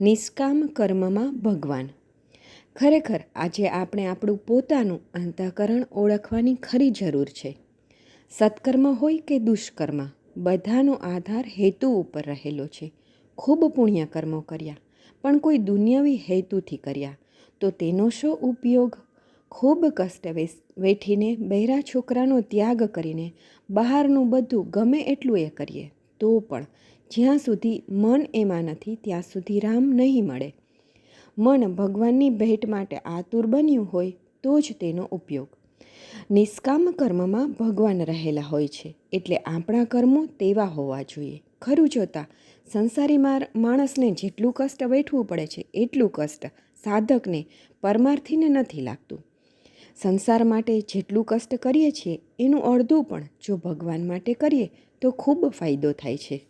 નિષ્કામ કર્મમાં ભગવાન. ખરેખર આજે આપણે આપણું પોતાનું અંતઃકરણ ઓળખવાની ખરી જરૂર છે. સત્કર્મ હોય કે દુષ્કર્મ, બધાનો આધાર હેતુ ઉપર રહેલો છે. ખૂબ પુણ્ય કર્મો કર્યા, પણ કોઈ દુનિયાવી હેતુથી કર્યા, તો તેનો શો ઉપયોગ? ખૂબ કષ્ટ વેઠીને બહેરા છોકરાનો ત્યાગ કરીને બહારનું બધું ગમે એટલું એ કરીએ, તો પણ જ્યાં સુધી મન એમાં નથી, ત્યાં સુધી રામ નહીં મળે. મન ભગવાનની ભેટ માટે આતુર બન્યું હોય, તો જ તેનો ઉપયોગ. નિષ્કામ કર્મમાં ભગવાન રહેલા હોય છે, એટલે આપણા કર્મો તેવા હોવા જોઈએ. ખરું જોતા, સંસારી માણસને જેટલું કષ્ટ વેઠવું પડે છે, એટલું કષ્ટ સાધકને પરમાર્થીને નથી લાગતું. સંસાર માટે જેટલું કષ્ટ કરીએ છીએ, એનું અડધું પણ જો ભગવાન માટે કરીએ, તો ખૂબ ફાયદો થાય છે.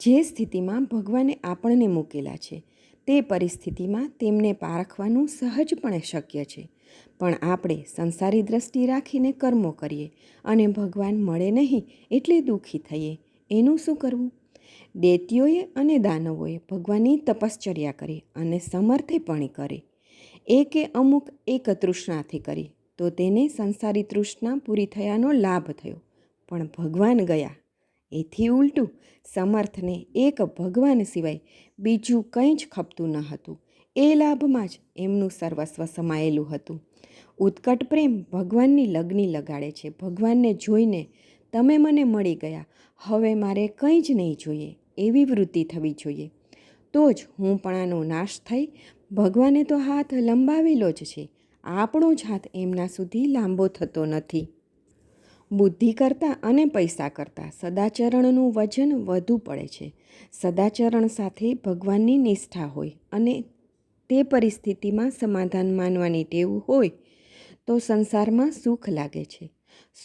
જે સ્થિતિમાં ભગવાને આપણને મૂકેલા છે, તે પરિસ્થિતિમાં તેમને પારખવાનું સહજપણે શક્ય છે. પણ આપણે સંસારી દ્રષ્ટિ રાખીને કર્મો કરીએ અને ભગવાન મળે નહીં એટલે દુઃખી થઈએ, એનું શું કરવું? દૈત્યોએ અને દાનવોએ ભગવાનની તપશ્ચર્યા કરી અને સમર્થેપણી કરે. એકે અમુક એક તૃષ્ણાથી કરી, તો તેને સંસારી તૃષ્ણા પૂરી થયાનો લાભ થયો. પણ ભગવાન ગયા. એથી ઉલટું સમર્થને એક ભગવાન સિવાય બીજું કંઈ જ ખપતું ન હતું. એ લાભમાં જ એમનું સર્વસ્વ સમાયેલું હતું. ઉત્કટ પ્રેમ ભગવાનની લગ્ની લગાડે છે. ભગવાનને જોઈને તમે મને મળી ગયા. હવે મારે કંઈ જ નહીં જોઈએ. એવી વૃત્તિ થવી જોઈએ. તો જ હું પણાનો નાશ થઈ. ભગવાને તો હાથ લંબાવેલો જ છે. આપણો જ હાથ એમના સુધી લાંબો થતો નથી. બુદ્ધિ કરતાં અને પૈસા કરતાં સદાચરણનું વજન વધુ પડે છે. સદાચરણ સાથે ભગવાનની નિષ્ઠા હોય અને તે પરિસ્થિતિમાં સમાધાન માનવાની ટેવ હોય તો સંસારમાં સુખ લાગે છે.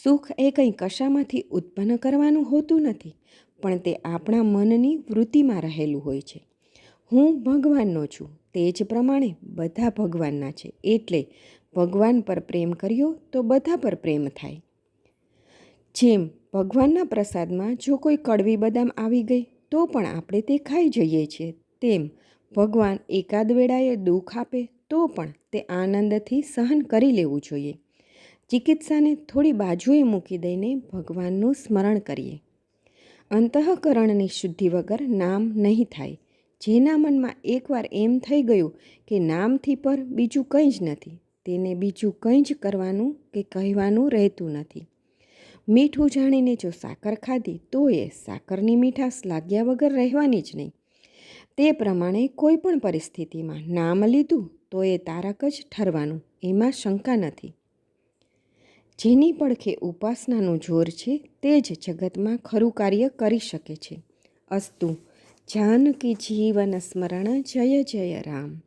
સુખ એ કંઈ કશામાંથી ઉત્પન્ન કરવાનું હોતું નથી, પણ તે આપણા મનની વૃત્તિમાં રહેલું હોય છે. હું ભગવાનનો છું, તે જ પ્રમાણે બધા ભગવાનના છે. એટલે ભગવાન પર પ્રેમ કર્યો તો બધા પર પ્રેમ થાય. જેમ ભગવાનના પ્રસાદમાં જો કોઈ કડવી બદામ આવી ગઈ, તો પણ આપણે તે ખાઈ જઈએ છીએ. તેમ ભગવાન એકાદ વેળાએ દુઃખ આપે, તો પણ તે આનંદથી સહન કરી લેવું જોઈએ. ચિકિત્સાને થોડી બાજુએ મૂકી દઈને ભગવાનનું સ્મરણ કરીએ. અંતઃકરણની શુદ્ધિ વગર નામ નહીં થાય. જેના મનમાં એકવાર એમ થઈ ગયું કે નામથી પર બીજું કંઈ જ નથી, તેને બીજું કંઈ જ કરવાનું કે કહેવાનું રહેતું નથી. મીઠું જાણીને જો સાકર ખાધી તો એ સાકરની મીઠાશ લાગ્યા વગર રહેવાની જ નહીં. તે પ્રમાણે કોઈ પણ પરિસ્થિતિમાં નામ લીધું, તો એ તારક જ ઠરવાનું, એમાં શંકા નથી. જેની પડખે ઉપાસનાનું જોર છે, તે જ જગતમાં ખરું કાર્ય કરી શકે છે. અસ્તુ, જાનકી જીવન સ્મરણ, જય જય રામ.